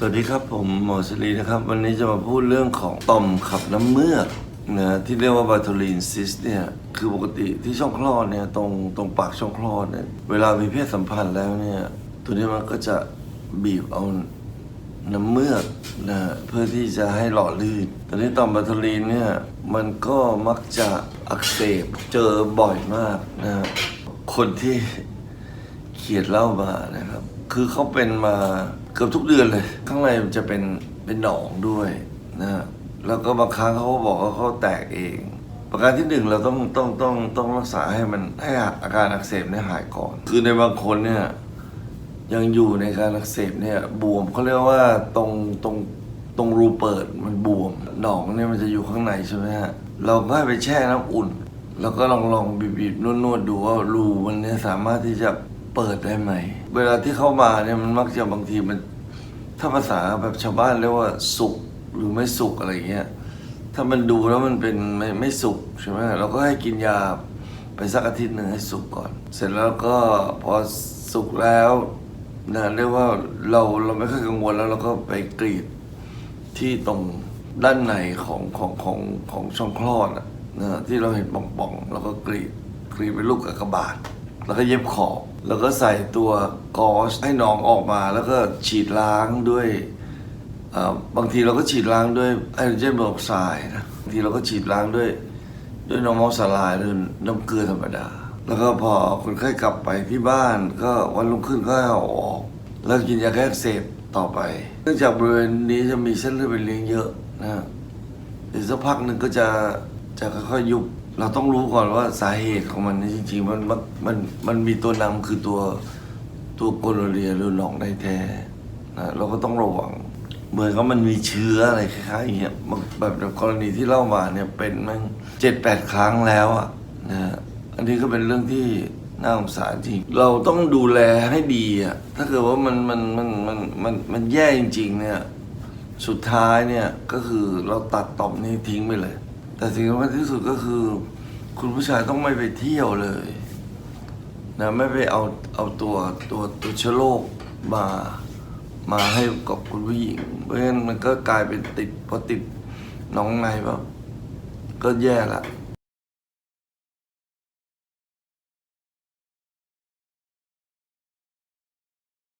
สวัสดีครับผมหมอสลีนะครับ วันนี้จะมาพูดเรื่องของต่อมขับน้ำเมือกนะที่เรียกว่าบาทูลินซิสเนี่ยคือปกติที่ช่องคลอดเนี่ยตรงตรงปากช่องคลอดเนี่ยเวลามีเพศสัมพันธ์แล้วเนี่ยตัวนี้มันก็จะบีบเอาน้ำเมือกนะเพื่อที่จะให้หล่อลื่นตอนนี้ต่อมบาทูลินเนี่ยมันก็มักจะอักเสบเจอบ่อยมากนะคนที่เขียดเล่ามานะครับ คือเขาเป็นมา เกือบทุกเดือนเลย ข้างในมันจะเป็นเป็นหนองด้วยนะฮะแล้วก็บางครั้งเขาก็บอกว่าเขาแตกเอง ประการที่หนึ่งเราต้องต้องต้องต้องรักษาให้มันให้อาการอักเสบเนี่ยหายก่อน คือในบางคนเนี่ยยังอยู่ในการอักเสบเนี่ยบวมเขาเรียกว่าตรงตรงตรงรูเปิดมันบวมหนองเนี่ยมันจะอยู่ข้างในใช่ไหมฮะเราก็ให้ไปแช่น้ำอุ่น แล้วก็ลองลองบีบๆนวดๆดูว่ารูมันเนี่ยสามารถที่จะ เปิดได้ไหม เวลาที่เข้ามาเนี่ยมันมักจะบางทีมัน ถ้าภาษาแบบชาวบ้านเรียกว่าสุกหรือไม่สุกอะไรเงี้ย ถ้ามันดูแล้วมันเป็นไม่ไม่สุกใช่ไหมเราก็ให้กินยาไปสักอาทิตย์หนึ่งให้สุกก่อน เสร็จแล้วก็พอสุกแล้วนะเรียกว่าเราเราไม่ค่อยกังวลแล้วเราก็ไปกรีดที่ตรงด้านในของของของของช่องคลอดนะที่เราเห็นป่องๆแล้วก็กรีดกรีดเป็นลูกกากบาท แล้วก็เย็บขอบแล้วก็ใส่ตัวกอสให้น้องออกมา แล้วก็ฉีดล้างด้วยบางทีเราก็ฉีดล้างด้วยไฮโดรเจนเปอร์ออกไซด์นะบางทีเราก็ฉีดล้างด้วยด้วยน้ำมันสลายหรือน้ำเกลือธรรมดา แล้วก็พอคนไข้กลับไปที่บ้าน ก็วันรุ่งขึ้นก็ให้เอาออก แล้วกินยาแก้อักเสบต่อไป เนื่องจากบริเวณนี้จะมีเส้นเลือดไปเลี้ยงเยอะนะอีกสักพักหนึ่งก็จะจะค่อยๆยุบ เราต้องรู้ก่อนว่าสาเหตุของมันเนี่ยจริงๆมันมันมันมันมีตัวนำคือตัวตัวโกโนเรียหรือหนองในแท้นะเราก็ต้องระวัง เหมือนกับมันมีเชื้ออะไรคล้ายๆอย่างเงี้ยแบบแบบกรณีที่เล่ามาเนี่ยเป็นมันเจ็ดแปดครั้งแล้วอะนะฮะอันนี้ก็เป็นเรื่องที่น่าสงสารจริง เราต้องดูแลให้ดีอะถ้าเกิดว่ามันมันมันมันมันมันแย่จริง ๆ เนี่ยสุดท้ายเนี่ยก็คือเราตัดต่อมนี้ทิ้งไปเลย แต่สิ่งสำคัญที่สุดก็คือ คุณผู้ชายต้องไม่ไปเที่ยวเลยนะไม่ไปเอาเอาตัวตัวตัวเชื้อโรคมามาให้กับคุณผู้หญิง เพราะฉะนั้นมันก็กลายเป็นติดพอติดน้องในแบบก็แย่ละ